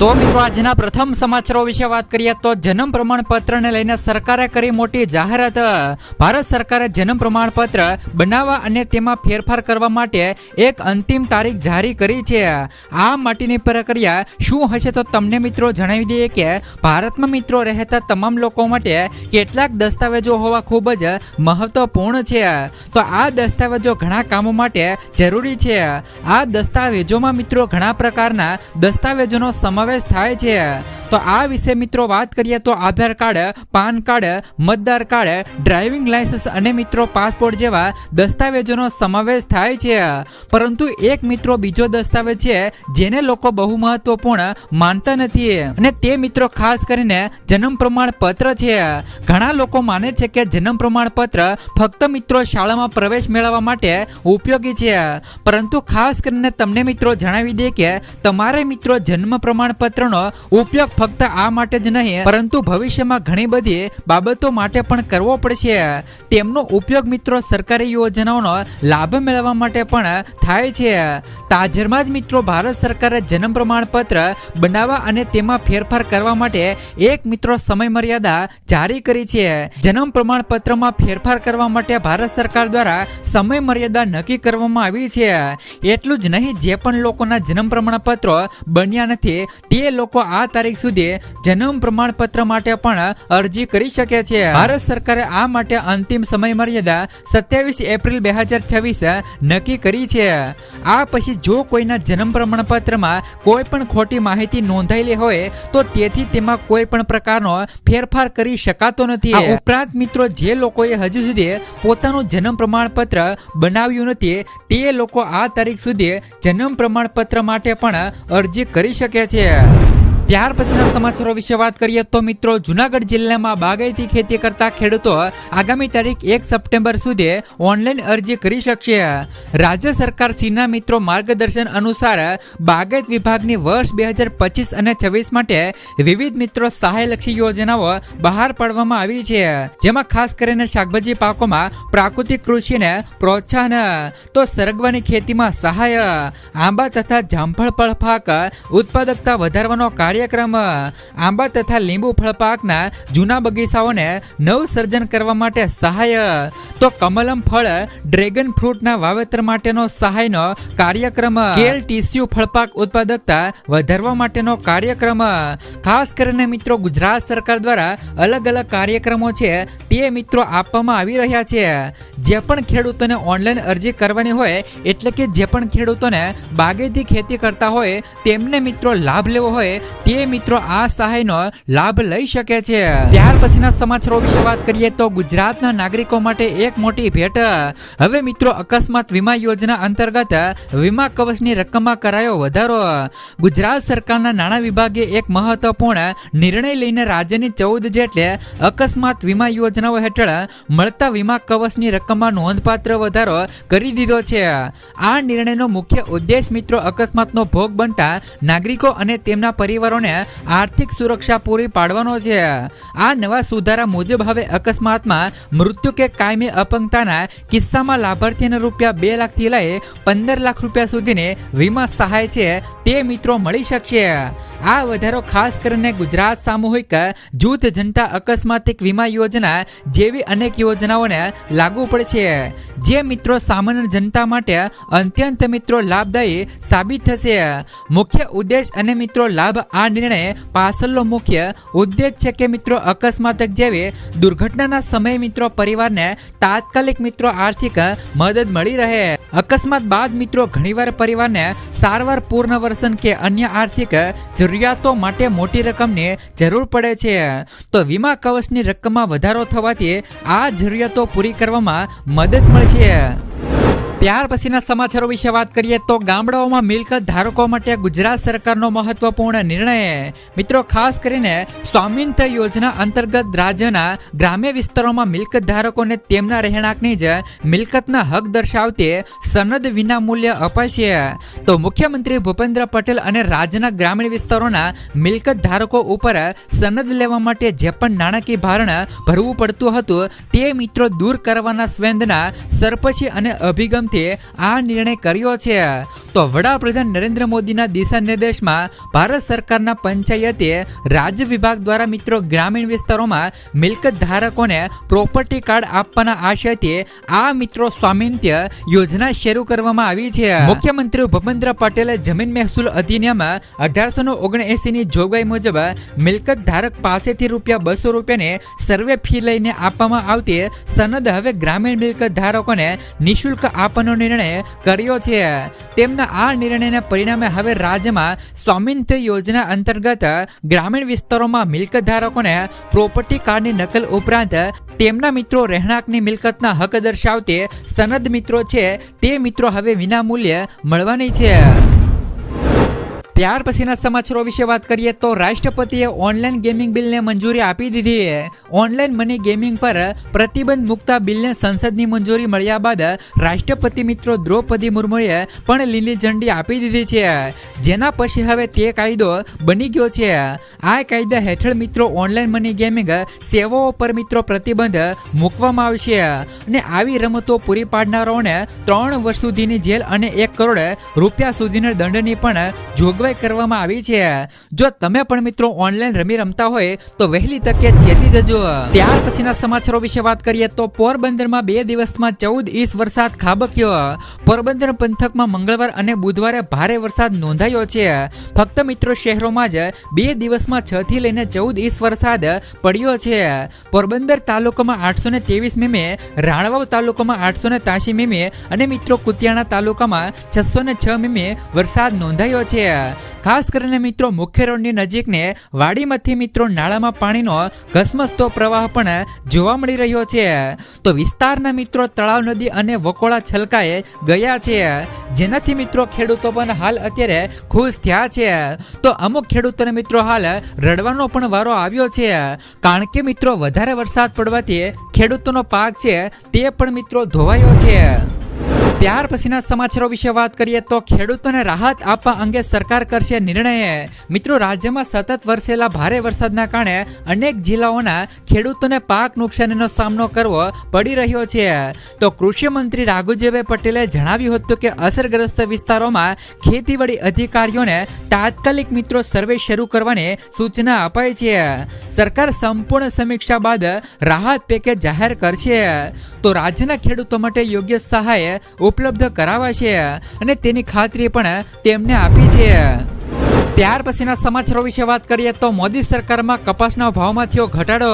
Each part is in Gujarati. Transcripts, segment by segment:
તો મિત્રો, આજના પ્રથમ સમાચારો વિશે વાત કરીએ તો જન્મ પ્રમાણપત્રને લઈને સરકારે કરી મોટી જાહેરાત. ભારત સરકારે જન્મ પ્રમાણપત્ર બનાવવા અને તેમાં ફેરફાર કરવા માટે એક અંતિમ તારીખ જારી કરી છે. આ માટેની પ્રક્રિયા શું હશે તો તમને મિત્રો જણાવી દઈએ કે ભારતમાં મિત્રો રહેતા તમામ લોકો માટે કેટલાક દસ્તાવેજો હોવા ખૂબ જ મહત્વપૂર્ણ છે. તો આ દસ્તાવેજો ઘણા કામો માટે જરૂરી છે. આ દસ્તાવેજોમાં મિત્રો ઘણા પ્રકારના દસ્તાવેજોનો સમાવેશ થાય છે. તો આ વિશે મિત્રો વાત કરીએ તો આધાર કાર્ડ, પાન કાર્ડ, મતદાર કાર્ડ, ડ્રાઇવિંગ લાયસન્સ અને મિત્રો પાસપોર્ટ જેવા દસ્તાવેજોનો સમાવેશ થાય છે. પરંતુ એક મિત્રો બીજો દસ્તાવેજ છે, જેને લોકો બહુ મહત્વપૂર્ણ માનતા નથી. અને તે મિત્રો ખાસ કરીને જન્મ પ્રમાણપત્ર છે. ઘણા લોકો માને છે કે જન્મ પ્રમાણપત્ર ફક્ત મિત્રો શાળામાં પ્રવેશ મેળવવા માટે ઉપયોગી છે. પરંતુ ખાસ કરીને તમને મિત્રો જણાવી દે કે તમારે મિત્રો જન્મ પ્રમાણપત્રનો ઉપયોગ ફક્ત આ માટે જ નહીં, પરંતુ ભવિષ્યમાં ઘણી બધી બાબતો માટે પણ કરવો પડશે. તેમનો ઉપયોગ મિત્રો સરકારી યોજનાઓનો લાભ મેળવવા માટે પણ થાય છે. તાજેતરમાં જ મિત્રો ભારત સરકારે જન્મ પ્રમાણપત્ર બનાવવા અને તેમાં ફેરફાર કરવા માટે એક મિત્રો સમય મર્યાદા જારી કરી છે. જન્મ પ્રમાણપત્રમાં ફેરફાર કરવા માટે ભારત સરકાર દ્વારા સમય મર્યાદા નક્કી કરવામાં આવી છે. એટલું જ નહીં, જે પણ લોકોના જન્મ પ્રમાણપત્રો બન્યા નથી તે લોકો આ તારીખ સુધી જન્મ પ્રમાણપત્ર માટે પણ અરજી કરી શકે છે. ભારત સરકારે આ માટે અંતિમ સમય મર્યાદા સત્યાવીસ એપ્રિલ બે હજાર છવ્વીસ નક્કી કરી છે. આ પછી જો કોઈના જન્મ પ્રમાણપત્રમાં કોઈ પણ ખોટી માહિતી નોંધાયેલી હોય, તો તેથી તેમાં કોઈ પણ પ્રકારનો ફેરફાર કરી શકાતો નથી. આ ઉપરાંત મિત્રો, જે લોકોએ હજુ સુધી પોતાનું જન્મ પ્રમાણપત્ર બનાવ્યું નથી, તે લોકો આ તારીખ સુધી જન્મ પ્રમાણપત્ર માટે પણ અરજી કરી શકે છે. Yeah. ત્યાર પછીના સમાચારો વિશે વાત કરીએ તો મિત્રો, જુનાગઢ જિલ્લામાં બાગાયતી ખેતી કરતા ખેડૂતો આગામી તારીખ એક સપ્ટેમ્બર સુધી ઓનલાઈન અરજી કરી શકશે. રાજ્ય સરકાર સીના મિત્રો માર્ગદર્શન અનુસાર બાગાયત વિભાગની વર્ષ બે હજાર પચીસ અને છવ્વીસ માટે વિવિધ મિત્રો સહાયલક્ષી યોજનાઓ બહાર પાડવામાં આવી છે, જેમાં ખાસ કરીને શાકભાજી પાકોમાં પ્રાકૃતિક કૃષિને પ્રોત્સાહન, તો સરગવાની ખેતીમાં સહાય, આંબા તથા જામફળ, ફળ, પાક, ઉત્પાદકતા વધારવાનો કાર્યક્રમ આંબા તથા લીંબુ ફળ પાકના જૂના બગીચાઓને નવસર્જન કરવા માટે સહાય તો કમલમ ફળ, ડ્રેગન ફ્રૂટના વાવેતર માટેનો સહાયનો કાર્યક્રમ કેલ ટીસ્યુ ફળપાક ઉત્પાદકતા વધારવા માટેનો કાર્યક્રમ ખાસ કરીને મિત્રો ગુજરાત સરકાર દ્વારા અલગ અલગ કાર્યક્રમો છે તે મિત્રો આપવામાં આવી રહ્યા છે. જે પણ ખેડૂતોને ઓનલાઈન અરજી કરવાની હોય, એટલે કે જે પણ ખેડૂતોને બાગેથી ખેતી કરતા હોય, તેમને મિત્રો લાભ લેવો હોય તે મિત્રો આ સહાયનો લાભ લઈ શકે છે. ત્યાર પછીના સમાચારો વિશે વાત કરીએ તો ગુજરાતના નાગરિકો માટે એક મોટી ભેટ. હવે મિત્રો, અકસ્માત વીમા યોજના અંતર્ગત વીમા કવચની રકમમાં કરાયો વધારો. ગુજરાત સરકારના નાણાં વિભાગે એક મહત્વપૂર્ણ નિર્ણય લઈને રાજ્યની ચૌદ જેટલે અકસ્માત વીમા યોજનાઓ હેઠળ મળતા વીમા કવચની રકમમાં નોંધપાત્ર વધારો કરી દીધો છે. આ નિર્ણયનો મુખ્ય ઉદ્દેશ મિત્રો અકસ્માતનો ભોગ બનતા નાગરિકો અને તેમના પરિવારોને આર્થિક સુરક્ષા પૂરી પાડવાનો છે. આ નવા સુધારા મુજબ હવે અકસ્માતમાં મૃત્યુ કે કાયમી અપંગતાના કિસ્સામાં લાભાર્થીને રૂપિયા બે લાખથી લઈ પંદર લાખ રૂપિયા સુધીની વીમા સહાય છે તે મિત્રો મળી શકશે. આ વધારો ખાસ કરીને ગુજરાત સામૂહિક જૂથ જનતા અકસ્માતિક વીમા યોજના જેવી અનેક યોજનાઓને લાગુ પડશે. જે મિત્રો સામાન્ય જનતા માટે અત્યંત મિત્રો લાભદાયી સાબિત થશે. મુખ્ય ઉદ્દેશ અને મિત્રો લાભ આ નિર્ણય પાછળનો મુખ્ય ઉદ્દેશ છે કે મિત્રો અકસ્માત જેવી દુર્ઘટનાના સમયે મિત્રો પરિવારને તાત્કાલિક મિત્રો આર્થિક મદદ મળી રહે. અકસ્માત બાદ મિત્રો ઘણીવાર પરિવારને સારવાર પુનર્વસન કે અન્ય આર્થિક જરૂરિયાતો માટે મોટી રકમની જરૂર પડે છે. તો વીમા કવચની રકમમાં વધારો થવાથી આ જરૂરિયાતો પૂરી કરવામાં મદદ મળશે ત્યાર પછીના સમાચારો વિશે વાત કરીએ તો ગામડાઓમાં મિલકત ધારકો માટે ગુજરાત સરકારનો મહત્વપૂર્ણ નિર્ણય. મિત્રો, ખાસ કરીને સ્વામિંત યોજના અંતર્ગત રાજ્યના ગ્રામ્ય વિસ્તારોમાં મિલકત ધારકોને તેમના રહેણાંકની જ મિલકતના હક દર્શાવતી સનદ વિના મૂલ્ય અપાશે તો મુખ્યમંત્રી ભૂપેન્દ્ર પટેલ અને રાજ્યના ગ્રામીણ વિસ્તારોના મિલકત ધારકો ઉપર સનદ લેવા માટે જે પણ નાણાકીય ભારણ ભરવું પડતું હતું તે મિત્રો દૂર કરવાના સ્વેન્દના સરપંચી અને અભિગમથી આ નિર્ણય કર્યો છે. તો વડાપ્રધાન નરેન્દ્ર મોદીના દિશા નિર્દેશમાં ભારત સરકારના પંચાયતે રાજ્ય વિભાગ દ્વારા મિત્રો ગ્રામીણ વિસ્તારોમાં મિલકત ધારકોને પ્રોપર્ટી કાર્ડ આપવાના આશયથી આ મિત્રો સ્વામિત્ય યોજના શરૂ કરવામાં આવી છે. મુખ્યમંત્રી ભૂપેન્દ્ર પટેલે જમીન મહેસૂલ અધિનિયમ અઢારસો ની જોગવાઈ મુજબ મિલકત ધારક પાસેથી રૂપિયા બસો રૂપિયાની સર્વે ફી લઈને આપવામાં આવતી સનદ હવે ગ્રામીણ મિલકત ધારકોને નિશુલ્ક આપવાનો નિર્ણય કર્યો છે. તેમના આ નિર્ણયના પરિણામે હવે રાજ્યમાં સ્વામિત્વ યોજના અંતર્ગત ગ્રામીણ વિસ્તારોમાં મિલકત ધારકોને પ્રોપર્ટી કાર્ડની નકલ ઉપરાંત તેમના મિત્રો રહેણાંકની મિલકતના હક દર્શાવતી સનદ મિત્રો છે તે મિત્રો હવે વિનામૂલ્યે મળવાની છે. ત્યાર પછીના સમાચારો વિશે વાત કરીએ તો રાષ્ટ્રપતિએ ઓનલાઈન ગેમિંગ બિલને મંજૂરી આપી દીધી છે. ઓનલાઈન મની ગેમિંગ પર પ્રતિબંધ મૂકતા બિલને સંસદની મંજૂરી મળ્યા બાદ રાષ્ટ્રપતિ મિત્રો દ્રૌપદી મુર્મુએ પણ લીલી ઝંડી આપી દીધી છે. જેના પછી હવે તે કાયદો બની ગયો છે. આ કાયદા હેઠળ મિત્રો ઓનલાઈન મની ગેમિંગ સેવાઓ પર મિત્રો પ્રતિબંધ મૂકવામાં આવશે અને આવી રમતો પૂરી પાડનારાઓને ત્રણ વર્ષ સુધીની જેલ અને એક કરોડ રૂપિયા સુધીના દંડની પણ જોગવાઈ કરવામાં આવી છે. જો તમે પણ મિત્રો ઓનલાઈન રમી રમતા હોય, તો વહેલી તકે ચેતી જજો. ત્યાર પછીના સમાચારો વિશે વાત કરીએ તો પોરબંદરમાં બે દિવસમાં ચૌદ ઇંચ વરસાદ ખાબક્યો. પોરબંદર પંથકમાં મંગળવાર અને બુધવારે ભારે વરસાદ નોંધાયો છે. ફક્ત મિત્રો શહેરોમાં જ બે દિવસમાં છ થી લઈને ચૌદ ઇંચ વરસાદ પડ્યો છે. પોરબંદર તાલુકામાં આઠસો ને ત્રેવીસ મીમે, રાણવાવ તાલુકામાં આઠસો ને ત્યાસી મીમે અને મિત્રો કુતિયાણા તાલુકામાં છસો ને છ મીમે વરસાદ નોંધાયો છે. ખાસ કરીને મિત્રો મુખ્ય રોડની નજીકને વાડીમાંથી મિત્રો નાળામાં પાણીનો ઘસમસતો પ્રવાહ પણ જોવા મળી રહ્યો છે. તો વિસ્તારના મિત્રો, તળાવ નદી અને વકોળા છલકાએ ગયા છે. જેનાથી મિત્રો ખેડૂતો પણ હાલ અત્યારે ખુશ થયા છે. તો અમુક ખેડૂતોને મિત્રો હાલ રડવાનો પણ વારો આવ્યો છે. કારણ કે મિત્રો, વધારે વરસાદ પડવાથી ખેડૂતોનો પાક છે તે પણ મિત્રો ધોવાયો છે. ત્યાર પછીના સમાચારો વિશે વાત કરીએ તો ખેડૂતોને રાહત આપવા અંગે સરકાર કરશે નિર્ણય. મિત્રો, રાજ્યમાં સતત વરસેલા ભારે વરસાદના કારણે અનેક જિલ્લાઓના ખેડૂતોને પાક નુકસાનીનો સામનો કરવો પડી રહ્યો છે. તો કૃષિ મંત્રી રાઘુજીભાઈ પટેલે જણાવ્યું હતું કે, અસરગ્રસ્ત વિસ્તારોમાં ખેતીવાડી અધિકારીઓને તાત્કાલિક મિત્રો સર્વે શરૂ કરવાની સૂચના અપાઈ છે. સરકાર સંપૂર્ણ સમીક્ષા બાદ રાહત પેકેજ જાહેર કરશે. તો રાજ્યના ખેડૂતો માટે યોગ્ય સહાય ઉપલબ્ધ કરાવાશે અને તેની ખાતરી પણ તેમને આપી છે. ત્યાર પછીના સમાચારો વિશે વાત કરીએ તો મોદી સરકારમાં કપાસના ભાવમાં થયો ઘટાડો.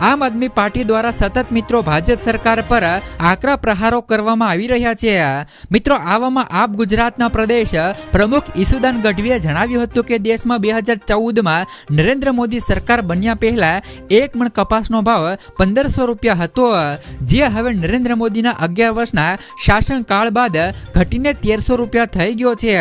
આમ આદમી પાર્ટી દ્વારા સતત મિત્રો ભાજપ સરકાર પર આકરા પ્રહારો કરવામાં આવી રહ્યા છે. મિત્રો, આવામાં આપ ગુજરાતના પ્રદેશ પ્રમુખ ઈસુદાન ગઢવીએ જણાવ્યું હતું કે દેશમાં બે હજાર ચૌદમાં નરેન્દ્ર મોદી સરકાર બન્યા પહેલા એક મણ કપાસનો ભાવ પંદરસો રૂપિયા હતો. જે હવે નરેન્દ્ર મોદીના અગિયાર વર્ષના શાસનકાળ બાદ ઘટીને તેરસો રૂપિયા થઈ ગયો છે.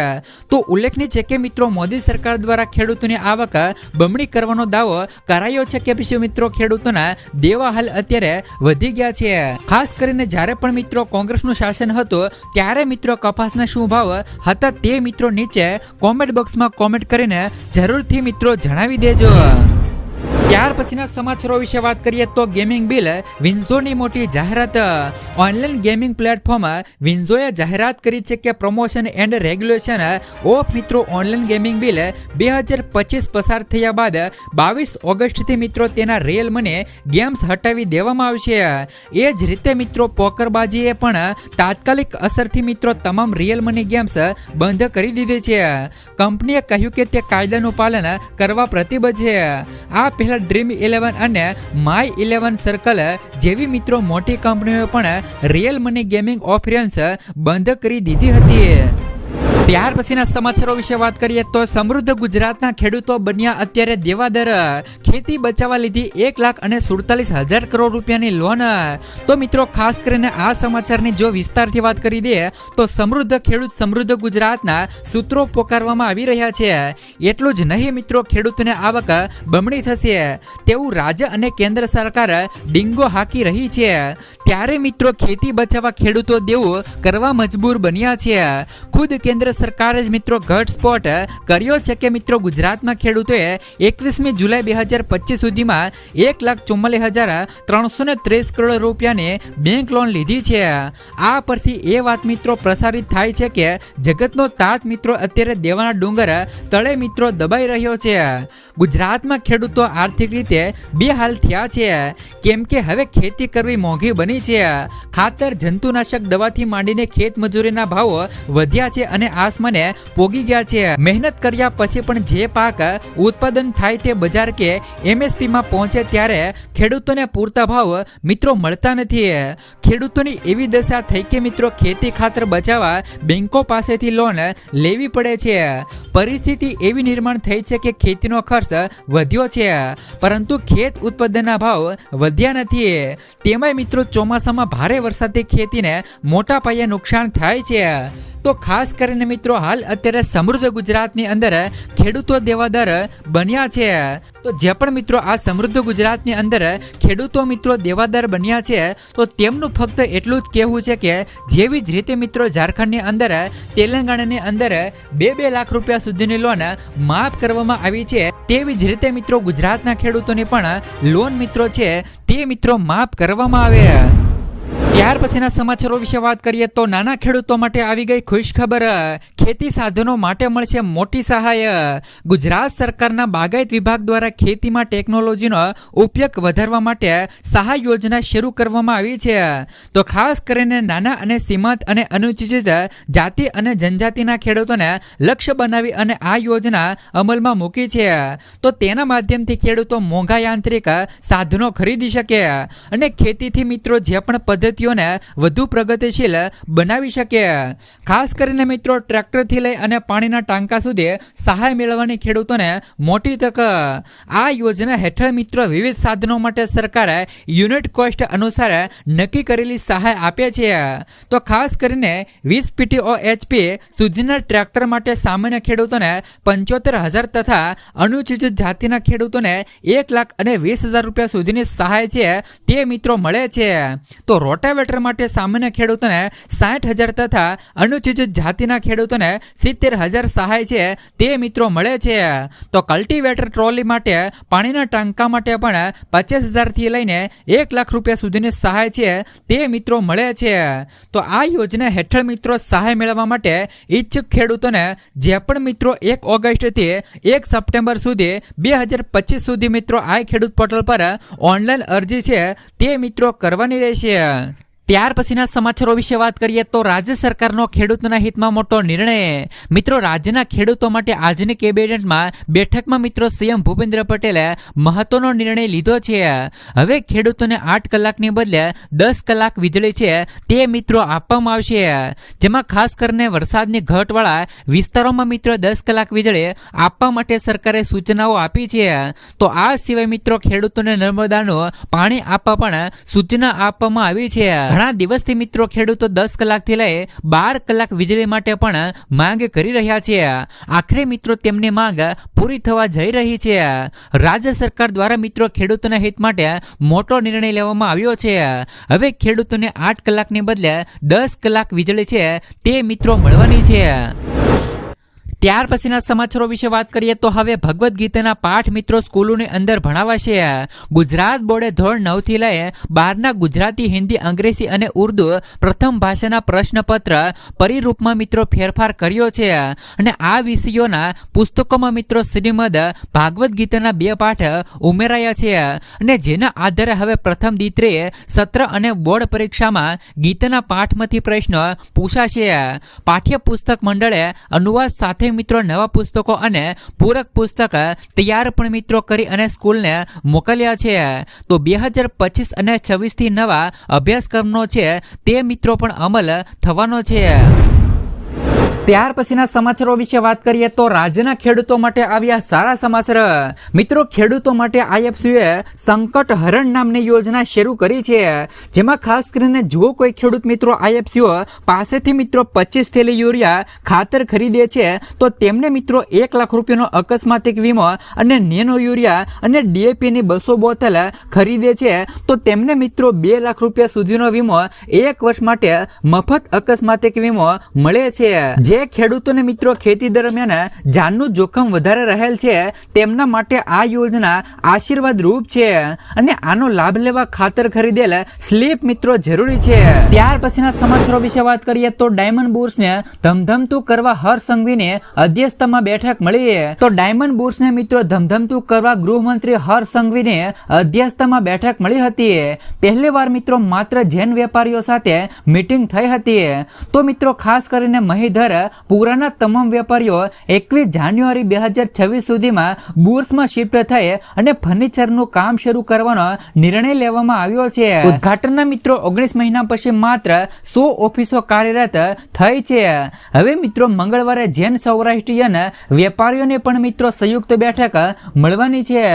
તો ઉલ્લેખનીય છે કે મિત્રો, મોદી સરકાર દ્વારા ખેડૂતોની આવક બમણી કરવાનો દાવો કરાયો છે કે પછી મિત્રો ખેડૂતોના દેવા હાલ અત્યારે વધી ગયા છે. ખાસ કરીને જ્યારે પણ મિત્રો કોંગ્રેસનું શાસન હતું, ત્યારે મિત્રો કપાસના શું ભાવ હતા તે મિત્રો નીચે કોમેન્ટ બોક્સમાં કોમેન્ટ કરીને જરૂરથી મિત્રો જણાવી દેજો. ત્યાર પછીના સમાચારો વિશે વાત કરીએ તો ગેમિંગ બિલ વિન્ઝોની મોટી જાહેરાત ઓનલાઈન ગેમિંગ પ્લેટફોર્મ વિન્ઝોએ જાહેરાત કરી છે કે પ્રમોશન એન્ડ રેગ્યુલેશન ઓફ મિત્રો ઓનલાઈન ગેમિંગ બિલ બે હજાર પચીસ પસાર થયા બાદ બાવીસ ઓગસ્ટથી મિત્રો તેના રિયલ મને ગેમ્સ હટાવી દેવામાં આવશે. એ જ રીતે મિત્રો પોકરબાજીએ પણ તાત્કાલિક અસરથી મિત્રો તમામ રિયલ મની ગેમ્સ બંધ કરી દીધી છે. કંપનીએ કહ્યું કે તે કાયદાનું પાલન કરવા પ્રતિબદ્ધ છે. આ પહેલા ડ્રીમ ઇલેવન અને માય ઇલેવન સર્કલ જેવી મિત્રો મોટી કંપનીઓ પણ રિયલ મની ગેમિંગ ઓફરન્સ બંધ કરી દીધી હતી. ત્યાર પછીના સમાચારો વિશે વાત કરીએ તો સમૃદ્ધ ગુજરાતના ખેડૂતો બન્યા અત્યારે દેવાદર ખેતી બચાવવા લીધી એક લાખ અને સુડતાલીસ હજાર કરોડ રૂપિયાની લોન. તો મિત્રો, ખાસ કરીને આ સમાચારની જો વિસ્તારથી વાત કરી દે તો સમૃદ્ધ ખેડૂત સમૃદ્ધ ગુજરાતના સૂત્રો પોકારવામાં આવી રહ્યા છે. એટલું જ નહીં મિત્રો, ખેડૂતને આવક બમણી થશે. તેવું રાજ્ય અને કેન્દ્ર સરકાર ડીંગો હાકી રહી છે. ત્યારે મિત્રો, ખેતી બચાવવા ખેડૂતો દેવું કરવા મજબૂર બન્યા છે. ખુદ કેન્દ્ર સરકારે જ મિત્રો ઘટસ્ફોટ કર્યો છે કે મિત્રો ગુજરાતમાં ખેડૂતોએ એકવીસમી જુલાઈ બે હજાર પચીસ સુધીમાં એક લાખ ચુમ્માલીસ હજાર ત્રણસો ને ત્રીસ કરોડ રૂપિયાની બેંક લોન લીધી છે. આ પરથી એ વાત મિત્રો પ્રસારિત થાય છે કે જગતનો તાત મિત્રો અત્યારે દેવાના ડુંગર તળે મિત્રો દબાઈ રહ્યો છે. ગુજરાતમાં ખેડૂતો આર્થિક રીતે બે હાલ થયા છે. કેમ કે હવે ખેતી કરવી મોંઘી બની છે. ખાતર, જંતુનાશક દવાથી માંડીને ખેત મજૂરીના ભાવો વધ્યા છે અને આસમાને પોગી ગયા છે. મહેનત કર્યા પછી પણ જે પાક ઉત્પાદન થાય તે બજાર કે MSP માં પહોંચે ત્યારે ખેડૂતોને પૂરતા ભાવ મિત્રો મળતા નથી. ખેડૂતોની એવી દશા થઈ કે મિત્રો ખેતી ખાતર બચાવવા બેંકો પાસેથી લોન લેવી પડે છે. પરિસ્થિતિ એવી નિર્માણ થઈ છે કે ખેતીનો ખર્ચ વધ્યો છે, પરંતુ ખેત ઉત્પાદનના ભાવ વધ્યા નથી. તેમાંય મિત્રો ચોમાસામાં ભારે વરસાદથી ખેતીને મોટા પાયે નુકસાન થાય છે. તો ખાસ કરીને મિત્રો, હાલ અત્યારે સમૃદ્ધ ગુજરાતની અંદર ખેડૂતો દેવાદાર બન્યા છે. તો જે પણ મિત્રો આ સમૃદ્ધ ગુજરાતની અંદર ખેડૂતો મિત્રો દેવાદાર બન્યા છે, તો તેમનું ફક્ત એટલું જ કહેવું છે કે જેવી જ રીતે મિત્રો ઝારખંડની અંદર, તેલંગાણાની અંદર બે બે લાખ રૂપિયા સુધીની લોન માફ કરવામાં આવી છે, તેવી જ રીતે મિત્રો ગુજરાતના ખેડૂતોની પણ લોન મિત્રો છે, તે મિત્રો માફ કરવામાં આવે. ત્યાર પછીના સમાચારો વિશે વાત કરીએ તો નાના ખેડૂતો માટે આવી ગઈ ખુશ ખબર ખેતી સાધનો માટે મળશે મોટી સહાય. ગુજરાત સરકારના બાગાયત વિભાગ દ્વારા ખેતીમાં ટેકનોલોજીનો ઉપયોગ વધારવા માટે સહાય યોજના શરૂ કરવામાં આવી છે. તો ખાસ કરીને નાના અને સીમાંત અને અનુસૂચિત જાતિ અને જનજાતિના ખેડૂતોને લક્ષ્ય બનાવી અને આ યોજના અમલમાં મૂકી છે. તો તેના માધ્યમથી ખેડૂતો મોંઘા યાંત્રિક સાધનો ખરીદી શકે. અને ખેતીથી મિત્રો જે પણ પદ્ધતિઓને વધુ પ્રગતિશીલ બનાવી શકે. ખાસ કરીને મિત્રો, ટ્રેક્ટરથી લઈ અને પાણીના ટાંકા સુધી સહાય મેળવવાની ખેડૂતોને મોટી તક. આ યોજના હેઠળ મિત્રો, વિવિધ સાધનો માટે સરકારે યુનિટ કોસ્ટ અનુસાર નક્કી કરેલી સહાય આપે છે. તો ખાસ કરીને વીસ પીટીઓ એચપી સુધીના ટ્રેક્ટર માટે સામાન્ય ખેડૂતોને પંચોતેર હજાર તથા અનુસૂચિત જાતિના ખેડૂતોને એક લાખ અને વીસ હજાર રૂપિયા સુધીની સહાય છે તે મિત્રો મળે છે. તો રોટાવેટર માટે સામાન્ય ખેડૂતોને સાઠ હજાર તથા અનુસૂચિત જાતિના ખેડૂતોને સિત્તેર હજાર સહાય છે, તે મિત્રો મળે છે. તો કલ્ટિવેટર ટ્રોલી માટે, પાણીના ટાંકા માટે પણ પચાસ હજારથી લઈને એક લાખ રૂપિયા સુધીની સહાય છે, તે મિત્રો મળે છે. તો આ યોજના હેઠળ મિત્રો સહાય મેળવવા માટે ઈચ્છુક ખેડૂતોને જે પણ મિત્રો એક ઓગસ્ટથી એક સપ્ટેમ્બર સુધી બે હજાર પચીસ સુધી મિત્રો આ ખેડૂત પોર્ટલ પર ઓનલાઈન અરજી છે, તે મિત્રો કરવાની રહેશે. ત્યાર પછીના સમાચારો વિશે વાત કરીએ તો રાજ્ય સરકારનો ખેડૂતોના હિતમાં મોટો નિર્ણય. મિત્રો, રાજ્યના ખેડૂતો માટે આજની કેબિનેટમાં બેઠકમાં મિત્રો સીએમ ભૂપેન્દ્ર પટેલે મહત્વનો નિર્ણય લીધો છે. હવે ખેડૂતોને આઠ કલાકની બદલે દસ કલાક વીજળી છે તે મિત્રો આપવામાં આવશે. જેમાં ખાસ કરીને વરસાદની ઘટવાળા વિસ્તારોમાં મિત્રો દસ કલાક વીજળી આપવા માટે સરકારે સૂચનાઓ આપી છે. તો આ સિવાય મિત્રો ખેડૂતોને નર્મદાનું પાણી આપવા પણ સૂચના આપવામાં આવી છે. ઘણા દિવસથી મિત્રો ખેડૂતો દસ કલાકથી લઈ બાર કલાક વીજળી માટે પણ માંગ કરી રહ્યા છે. આખરે મિત્રો તેમની માંગ પૂરી થવા જઈ રહી છે. રાજ્ય સરકાર દ્વારા મિત્રો ખેડૂતોના હિત માટે મોટો નિર્ણય લેવામાં આવ્યો છે. હવે ખેડૂતોને આઠ કલાકની બદલે દસ કલાક વીજળી છે તે મિત્રો મળવાની છે. ત્યાર પછીના સમાચારો વિશે વાત કરીએ તો હવે ભગવદ્ ગીતાના પાઠ મિત્રો સ્કૂલોની અંદર ભણાવાશે. ગુજરાત બોર્ડે ધોરણ નવથી લઈ બારના ગુજરાતી, હિન્દી, અંગ્રેજી અને ઉર્દુ પ્રથમ ભાષાના પ્રશ્નપત્ર પરિરૂપમાં મિત્રો ફેરફાર કર્યો છે. અને આ વિષયોના પુસ્તકોમાં મિત્રો શ્રીમદ ભાગવદ્ ગીતાના બે પાઠ ઉમેરાયા છે. અને જેના આધારે હવે પ્રથમ દીત્રે સત્ર અને બોર્ડ પરીક્ષામાં ગીતાના પાઠમાંથી પ્રશ્નો પૂછાશે. પાઠ્યપુસ્તક મંડળે અનુવાદ સાથે મિત્રો નવા પુસ્તકો અને પૂરક પુસ્તક તૈયાર પણ મિત્રો કરી અને સ્કૂલને મોકલ્યા છે. તો બે હજાર પચીસ અને છવ્વીસથી નવા અભ્યાસક્રમનો છે તે મિત્રો પણ અમલ થવાનો છે. ત્યાર પછીના સમાચારો વિશે વાત કરીએ તો રાજ્યના ખેડૂતો માટે આવ્યા સારા સમાચાર. મિત્રો, ખેડૂતો માટે આઈએફસીએ સંકટ હરણ નામની યોજના શરૂ કરી છે. જેમાં ખાસ કરીને જો કોઈ ખેડૂત મિત્રો આઈએફસીઓ પાસેથી મિત્રો પચીસ થેલી યુરિયા ખાતર ખરીદે છે, તો તેમને મિત્રો એક લાખ રૂપિયાનો અકસ્માતિક વીમો અને નેનો યુરિયા અને ડીએપીની બસો બોતલ ખરીદે છે, તો તેમને મિત્રો બે લાખ રૂપિયા સુધીનો વીમો એક વર્ષ માટે મફત અકસ્માતિક વીમો મળે છે. જે ખેડૂતોને મિત્રો ખેતી દરમિયાન જાનનું જોખમ વધારે રહેલ છે, તેમના માટે આ યોજના આશીર્વાદ રૂપ છે અને આનો લાભ લેવા ખાતર ખરીદેલ સ્લીપ મિત્રો જરૂરી છે. ત્યાર પછીના સમાચારો વિશે વાત કરીએ તો ડાયમંડ બુર્સને ધમધમતું કરવા હર સંઘવીને અધ્યક્ષતામાં બેઠક મળી. તો ડાયમંડ બુર્સને મિત્રો ધમધમતું કરવા ગૃહમંત્રી હર સંઘવીને અધ્યક્ષતામાં બેઠક મળી હતી. પહેલી વાર મિત્રો માત્ર જૈન વેપારીઓ સાથે મીટિંગ થઈ હતી. તો મિત્રો ખાસ કરીને મહીધર પુરાના તમામ વેપારીઓ એકવીસ જાન્યુઆરી બે હજાર છવ્વીસ સુધીમાં બુર્સમાં શિફ્ટ થઈ અને ફર્નિચરનું કામ શરૂ કરવાનો નિર્ણય લેવામાં આવ્યો છે. ઉદઘાટનના મિત્રો, ઓગણીસ મહિના પછી માત્ર સો ઓફિસો કાર્યરત થઈ છે. હવે મિત્રો, મંગળવારે જૈન સૌરાષ્ટ્રીયન વેપારીઓને પણ મિત્રો સંયુક્ત બેઠક મળવાની છે.